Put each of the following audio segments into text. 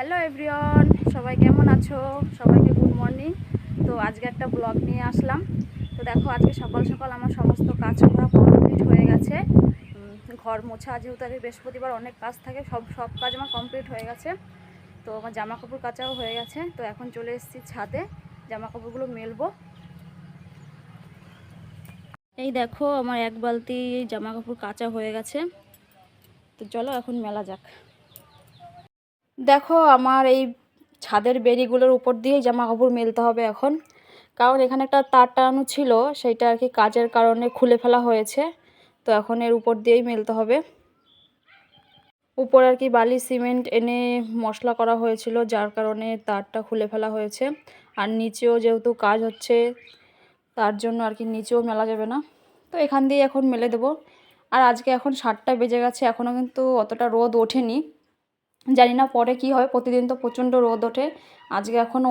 Hello everyone, সবাই কেমন আছো? সবাইকে গুড মর্নিং। তো আজকে একটা ব্লগ নিয়ে আসলাম। তো দেখো, আজকে সকাল সকাল আমার সমস্ত কাজ করা কমপ্লিট হয়ে গেছে। ঘর মোছা, যেহেতু আজকে বৃহস্পতিবার অনেক কাজ থাকে, সব সব কাজ আমার কমপ্লিট হয়ে গেছে। তো আমার জামা কাপড় কাচাও হয়ে গেছে। তো এখন চলে এসেছি ছাদে জামা কাপড়গুলো মেলবো। এই দেখো, আমার এক বালতি জামা কাপড় কাচা হয়ে গেছে। তো চলো এখন মেলা যাক। দেখো আমার এই ছাদের বেরিগুলোর উপর দিয়ে জামা কাপড় মেলতে হবে এখন। কারণ এখানে একটা তার টানানো ছিল, সেইটা আর কি কাজের কারণে খুলে ফেলা হয়েছে। তো এখন এর উপর দিয়েই মেলতে হবে। উপর আর কি বালি, সিমেন্ট এনে মশলা করা হয়েছিল, যার কারণে তারটা খুলে ফেলা হয়েছে। আর নিচেও যেহেতু কাজ হচ্ছে, তার জন্য আর কি নিচেও মেলা যাবে না। তো এখান দিয়ে এখন মেলে দেবো। আর আজকে এখন সাতটা বেজে গেছে এখনও কিন্তু অতটা রোদ ওঠেনি। জানি না পরে কি হয়, প্রতিদিন তো প্রচণ্ড রোদ ওঠে। আজকে এখনও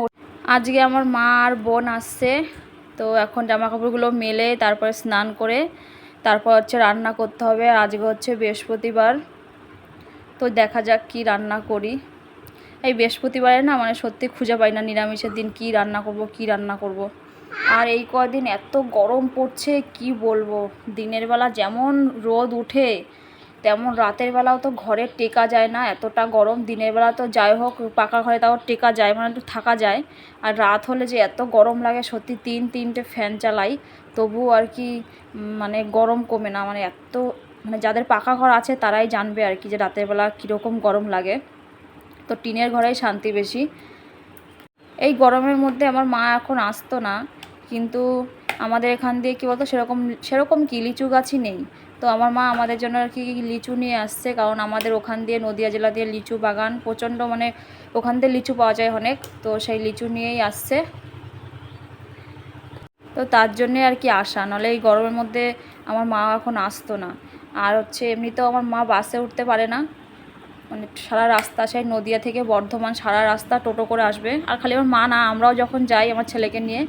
আজকে আমার মা আর বোন আসছে, তো এখন জামা কাপড়গুলো মেলে, তারপরে স্নান করে, তারপর হচ্ছে রান্না করতে হবে। আজকে হচ্ছে বৃহস্পতিবার, তো দেখা যাক কি রান্না করি। এই বৃহস্পতিবারে না মানে সত্যি খুঁজে পাই না নিরামিষের দিন কি রান্না করব, কি রান্না করব। আর এই কদিন এত গরম পড়ছে, কি বলব? দিনের বেলা যেমন রোদ উঠে তেমন রাতের বেলাও তো ঘরে টেকা যায় না, এতটা গরম। দিনের বেলা তো যাই হোক, পাকা ঘরে তাও টেকা যায় মানে একটু থাকা যায়। আর রাত হলে যে এত গরম লাগে, সত্যি তিন তিনটে ফ্যান চালাই, তবু আর কি মানে গরম কমে না। মানে এত মানে যাদের পাকা ঘর আছে তারাই জানবে আর কি যে রাতের বেলা কীরকম গরম লাগে। তো টিনের ঘরেই শান্তি বেশি। এই গরমের মধ্যে আমার মা এখন আসতো না, কিন্তু আমাদের এখান দিয়ে কী বলতো, সেরকম সেরকম কি লিচু গাছই নেই। তো আমার মা আমাদের জন্য আর কি লিচু নিয়ে আসছে, কারণ আমাদের ওখান দিয়ে নদিয়া জেলা দিয়ে লিচু বাগান, প্রচণ্ড মানে ওখান দিয়ে লিচু পাওয়া যায় অনেক, তো সেই লিচু নিয়েই আসছে। তো তার জন্যে আর কি আসা, নাহলে এই গরমের মধ্যে আমার মা এখন আসতো না। আর হচ্ছে এমনিতেও আমার মা বাসে উঠতে পারে না মানে সারা রাস্তা সেই নদিয়া থেকে বর্ধমান সারা রাস্তা টোটো করে আসবে। আর খালি আমার মা না, আমরাও যখন যাই আমার ছেলেকে নিয়ে,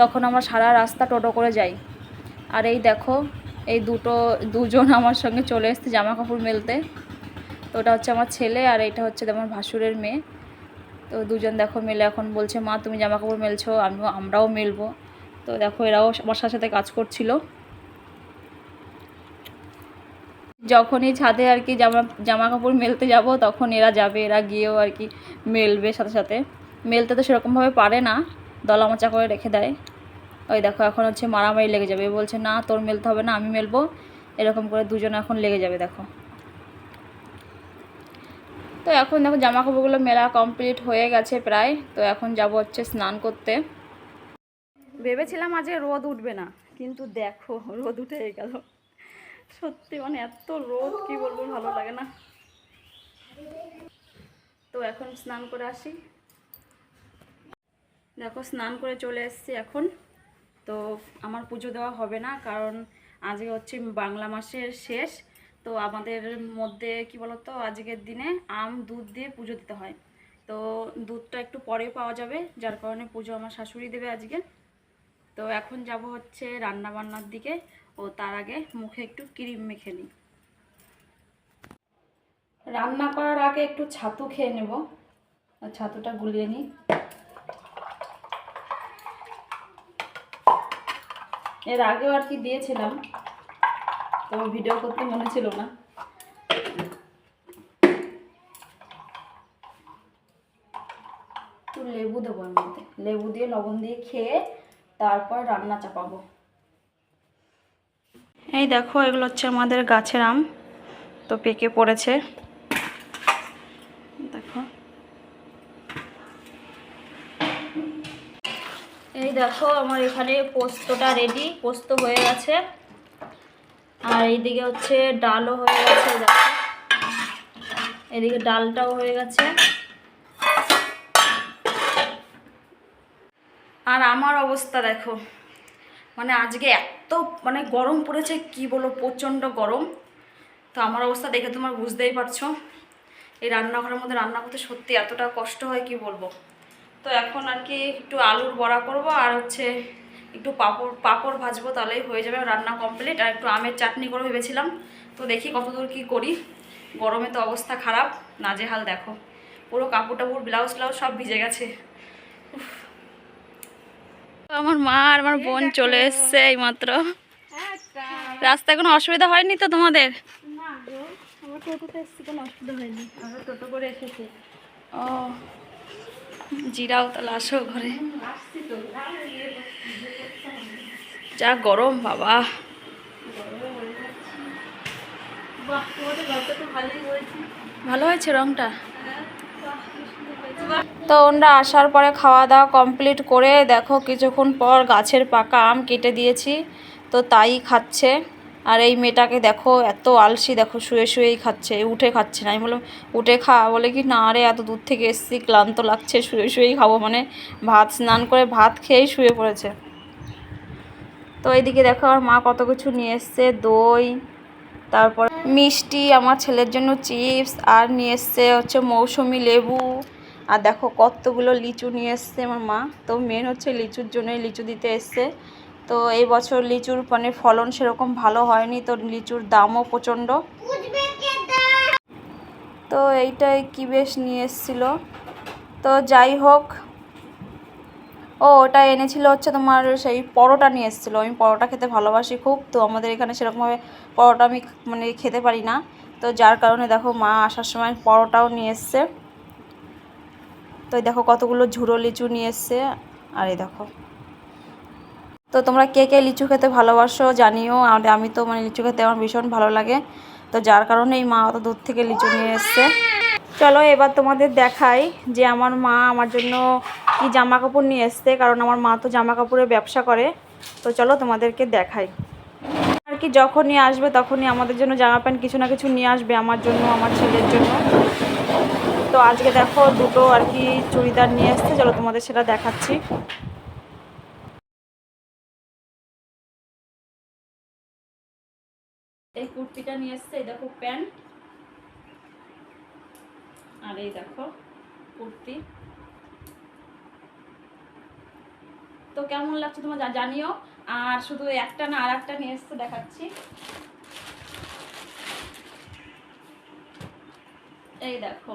তখন আমরা সারা রাস্তা টোটো করে যাই। আর এই দেখো এই দুটো, দুজন আমার সঙ্গে চলে এসছে জামা কাপড় মেলতে। তো ওটা হচ্ছে আমার ছেলে আর এটা হচ্ছে আমার ভাসুরের মেয়ে। তো দুজন দেখো মেলে এখন বলছে, মা, তুমি জামা কাপড় মেলছো, আমিও, আমরাও মেলবো। তো দেখো এরাও আমার সাথে কাজ করছিল। যখনই ছাদে আর কি জামা জামা কাপড় মেলতে যাব, তখন এরা যাবে, এরা গিয়েও আর কি মেলবে সাথে সাথে। মেলতে তো সেরকমভাবে পারে না, দলা মোচা করে রেখে দেয়। ওই দেখো, এখন হচ্ছে মারামারি লেগে যাবে। বলছে, না, তোর মেলতে হবে না, আমি মেলবো। এরকম করে দুজন এখন লেগে যাবে, দেখো। তো এখন দেখো জামা কাপড়গুলো মেলা কমপ্লিট হয়ে গেছে প্রায়। তো এখন যাব হচ্ছে স্নান করতে। ভেবেছিলাম আজকে রোদ উঠবে না, কিন্তু দেখো, রোদ উঠে গেল। সত্যি মানে এত রোদ, কি বলব, ভালো লাগে না। তো এখন স্নান করে আসি। দেখো, স্নান করে চলে এসেছি এখন। তো আমার পুজো দেওয়া হবে না, কারণ আজকে হচ্ছে বাংলা মাসের শেষ। তো আমাদের মধ্যে, কি বলতো, আজকের দিনে আম, দুধ দিয়ে পুজো দিতে হয়। তো দুধটা একটু পরে পাওয়া যাবে, যার কারণে পুজো আমার শাশুড়ি দেবে আজকে। তো এখন যাব হচ্ছে রান্না বান্নার দিকে, ও তার আগে মুখে একটু ক্রিম মেখে নিই। রান্না করার আগে একটু ছাতু খেয়ে নেব। ছাতুটা গুলিয়ে নিই। এর আগেও আর কি দিয়েছিলাম, তো ভিডিও করতে মনে ছিল না। একটু লেবু দেবো এর মধ্যে। লেবু দিয়ে লবণ দিয়ে খেয়ে তারপর রান্না চাপাবো। এই দেখো, এগুলো হচ্ছে আমাদের গাছের আম, তো পেকে পড়েছে দেখো দেখো আমার এখানে পোস্তটা রেডি পোস্ত হয়ে গেছে। আর এইদিকে হচ্ছে ডালও হয়ে গেছে, দেখো। এদিকে ডালটাও হয়ে গেছে। আর আমার অবস্থা দেখো মানে আজকে এত মানে গরম পড়েছে, কি বলো প্রচণ্ড গরম। তো আমার অবস্থা দেখে তোমার বুঝতেই পারছ। এই রান্নাঘরের মধ্যে রান্না করতে সত্যি এতটা কষ্ট হয়, কি বলব? তো এখন আর কি একটু আলুর বড়া করব আর হচ্ছে একটু পাঁপড় পাঁপড় ভাজবো তাহলেই হয়ে যাবে রান্না কমপ্লিট আর একটু আমের চাটনি করে ভেবেছিলাম। তো দেখি কতদূর কি করি। গরমে তো অবস্থা খারাপ। নাজেহাল দেখো। পুরো কাপড় টাপুর ব্লাউজ ট্লাউজ সব ভিজে গেছে। আমার মা আর আমার বোন চলে এসছে এই মাত্র রাস্তায় কোনো অসুবিধা হয়নি তো তোমাদের? আমার টোটোতে এসছি কোনো অসুবিধা হয়নি। আমরা টোটো করে এসেছি। ও। জিরাও তাহলে আসো ঘরে। যা গরম, বাবা। ভালো হয়েছে রংটা? তো ওনরা আসার পরে খাওয়া দাওয়া কমপ্লিট করে দেখো কিছুক্ষণ পর গাছের পাকা আম কেটে দিয়েছি, তো তাই খাচ্ছে। আর এই মেয়েটাকে দেখো, এত আলসি দেখো, শুয়ে শুয়েই খাচ্ছে উঠে খাচ্ছে না। আমি বললাম, উঠে খা। বলে কি, না আরে এত দূর থেকে এসছি, ক্লান্ত লাগছে, শুয়ে শুয়েই খাব। মানে ভাত স্নান করে ভাত খেয়েই শুয়ে পড়েছে। তো এইদিকে দেখো আমার মা কত কিছু নিয়ে এসছে, দই, তারপর মিষ্টি, আমার ছেলের জন্য চিপস, আর নিয়ে এসছে হচ্ছে মৌসুমি লেবু। আর দেখো, কতগুলো লিচু নিয়ে এসছে আমার মা। তো মেন হচ্ছে লিচুর জন্যই লিচু দিতে এসছে। তো এই বছর লিচুর মানে ফলন সেরকম ভালো হয়নি, তো লিচুর দামও প্রচণ্ড। তো এইটাই কি বেশ নিয়ে এসেছিল। তো যাই হোক, ও ওটা এনেছিল হচ্ছে তোমার সেই পরোটা নিয়ে এসেছিল। আমি পরোটা খেতে ভালোবাসি খুব, তো আমাদের এখানে সেরকমভাবে পরোটা আমি মানে খেতে পারি না। তো যার কারণে দেখো মা আসার সময় পরোটাও নিয়ে এসছে। তো দেখো কতগুলো ঝুড়ো লিচু নিয়ে এসছে। আর এই দেখো তো তোমরা কে কে লিচু খেতে ভালোবাসো জানিও। আর আমি তো মানে লিচু খেতে আমার ভীষণ ভালো লাগে। তো যার কারণে এই মা অত দূর থেকে লিচু নিয়ে এসছে। চলো এবার তোমাদের দেখাই যে আমার মা আমার জন্য কি জামা কাপড় নিয়ে এসছে, কারণ আমার মা তো জামা কাপড়ের ব্যবসা করে। তো চলো তোমাদেরকে দেখাই। আর কি যখনই আসবে তখনই আমাদের জন্য জামা প্যান্ট কিছু না কিছু নিয়ে আসবে আমার জন্য, আমার ছেলের জন্য। তো আজকে দেখো দুটো আর কি চুড়িদার নিয়ে এসছে, চলো তোমাদের সেটা দেখাচ্ছি। এই কুর্তিটা নিয়ে এসছে, এই দেখো প্যান্ট। আর এই দেখো কুর্তি। তো কেমন লাগছে তোমার জানিও। আর শুধু একটা না আর একটা নিয়ে এসছে, দেখাচ্ছি। এই দেখো,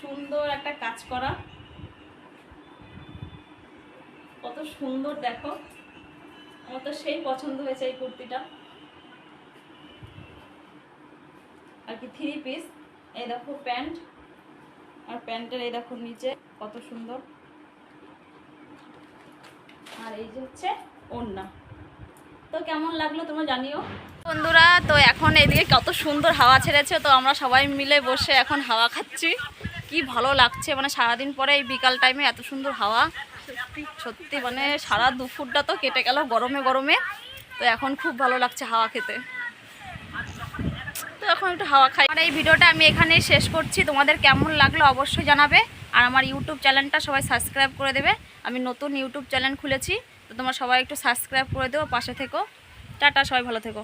সুন্দর একটা কাজ করা। কত সুন্দর দেখো। আমার তো সেই পছন্দ হয়েছে এই কুর্তিটা। আর কি থ্রি পিস এই দেখো প্যান্ট আর প্যান্টের এই দেখো নিচে কত সুন্দর। আর এই যে হচ্ছে ওড়না। তো কেমন লাগল তোমরা জানিও। বন্ধুরা, তো এখন এইদিকে কত সুন্দর হাওয়া ছেড়েছে। তো আমরা সবাই মিলে বসে এখন হাওয়া খাচ্ছি। কি ভালো লাগছে। মানে সারাদিন পরে এই বিকাল টাইমে এত সুন্দর হাওয়া। সত্যি মানে সারা দুপুরটা তো কেটে গেল গরমে গরমে। তো এখন খুব ভালো লাগছে হাওয়া খেতে। এখন একটু হাওয়া খাই। আর এই ভিডিওটা আমি এখানেই শেষ করছি। তোমাদের কেমন লাগল অবশ্যই জানাবে। আর আমার ইউটিউব চ্যানেলটা সবাই সাবস্ক্রাইব করে দেবে। আমি নতুন ইউটিউব চ্যানেল খুলেছি। তো তোমার সবাই একটু সাবস্ক্রাইব করে দেবো পাশে থেকো। টাটা, সবাই ভালো থেকো।